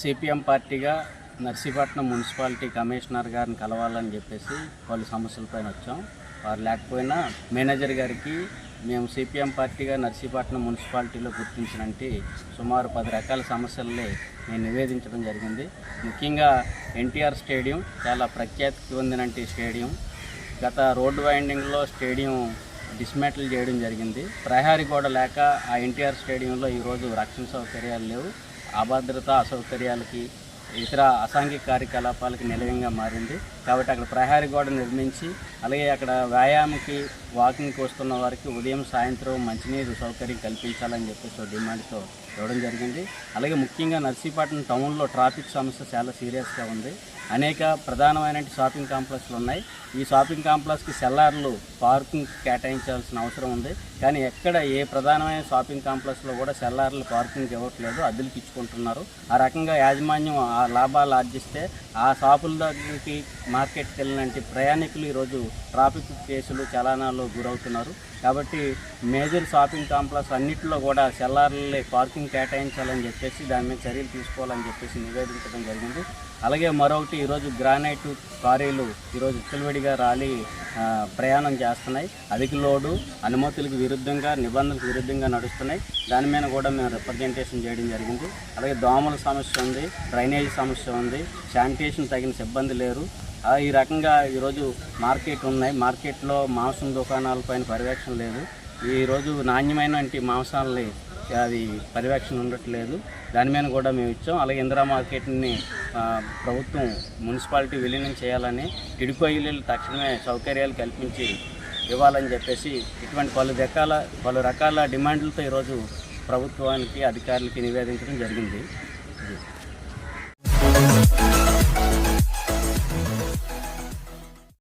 CPM పార్టీగా Narsipatnam municipality commissioner గారిని కలవాలని చెప్పేసి వాళ్ళ సమస్యలపైన వచ్చాం. వారు లేకపోయినా మేనేజర్ గారికి మేము సిపిఎం పార్టీగా నర్సీపట్నం మున్సిపాలిటీలో గుర్తించినట్టు సుమారు పది రకాల సమస్యల్ని నేను నివేదించడం జరిగింది. ముఖ్యంగా ఎన్టీఆర్ స్టేడియం చాలా ప్రఖ్యాతి పొందినంటి స్టేడియం. గత రోడ్డు వైండింగ్లో స్టేడియం డిస్మెటల్ చేయడం జరిగింది. ప్రహారీ గోడ లేక ఆ ఎన్టీఆర్ స్టేడియంలో ఈరోజు రక్షణ సౌకర్యాలు లేవు. అభద్రత అసౌకర్యాలకి ఇతర అసాంఘిక కార్యకలాపాలకి నిలయంగా మారింది. కాబట్టి అక్కడ ప్రహారీ గోడ నిర్మించి అలాగే అక్కడ వ్యాయామంకి వాకింగ్కి వస్తున్న వారికి ఉదయం సాయంత్రం మంచినీరు సౌకర్యం కల్పించాలని చెప్పేసి డిమాండ్తో ఇవ్వడం జరిగింది. అలాగే ముఖ్యంగా నర్సీపట్నం టౌన్లో ట్రాఫిక్ సమస్య చాలా సీరియస్గా ఉంది. అనేక ప్రధానమైన షాపింగ్ కాంప్లెక్స్లు ఉన్నాయి. ఈ షాపింగ్ కాంప్లెక్స్కి సెల్లార్లు పార్కింగ్ కేటాయించాల్సిన అవసరం ఉంది. కానీ ఎక్కడ ఏ ప్రధానమైన షాపింగ్ కాంప్లెక్స్లో కూడా సెల్లార్లు పార్కింగ్ ఇవ్వట్లేదు అద్దెలకి ఇచ్చుకుంటున్నారు ఆ రకంగా యాజమాన్యం ఆ లాభాలు ఆర్జిస్తే ఆ షాపుల దగ్గరికి మార్కెట్కి వెళ్ళినట్టు ప్రయాణికులు ఈరోజు ట్రాఫిక్ కేసులు చలానాలు గురవుతున్నారు. కాబట్టి మేజర్ షాపింగ్ కాంప్లెక్స్ అన్నింటిలో కూడా సెల్లార్లే పార్కింగ్ కేటాయించాలని చెప్పేసి దాని మీద చర్యలు తీసుకోవాలని చెప్పేసి నివేదించడం జరిగింది. అలాగే మరొకటి ఈరోజు గ్రానైట్ కారీలు ఈరోజు ఉత్తలవిడిగా రాలి ప్రయాణం చేస్తున్నాయి. అధిక లోడు అనుమతులకు విరుద్ధంగా నిబంధనలకు విరుద్ధంగా నడుస్తున్నాయి. దాని మీద కూడా మేము రిప్రజెంటేషన్ చేయడం జరిగింది. అలాగే దోమల సమస్య ఉంది డ్రైనేజ్ సమస్య ఉంది శానిటేషన్ తగిన సిబ్బంది లేరు. ఆ, ఈ రకంగా ఈరోజు మార్కెట్ ఉన్నాయి. మార్కెట్లో మాంసం దుకాణాలపైన పర్యవేక్షణ లేదు. ఈరోజు నాణ్యమైన మాంసాలని అది పర్యవేక్షణ ఉండట్లేదు. దాని మీద కూడా మేము ఇచ్చాం. అలాగే ఇందిరా మార్కెట్ని ప్రభుత్వం మున్సిపాలిటీ విలీనం చేయాలని టిడికో ఇల్లు తక్షణమే సౌకర్యాలు కల్పించి ఇవ్వాలని చెప్పేసి ఇటువంటి పలు రకాల పలు రకాల డిమాండ్లతో ఈరోజు ప్రభుత్వానికి అధికారులకి నివేదించడం జరిగింది.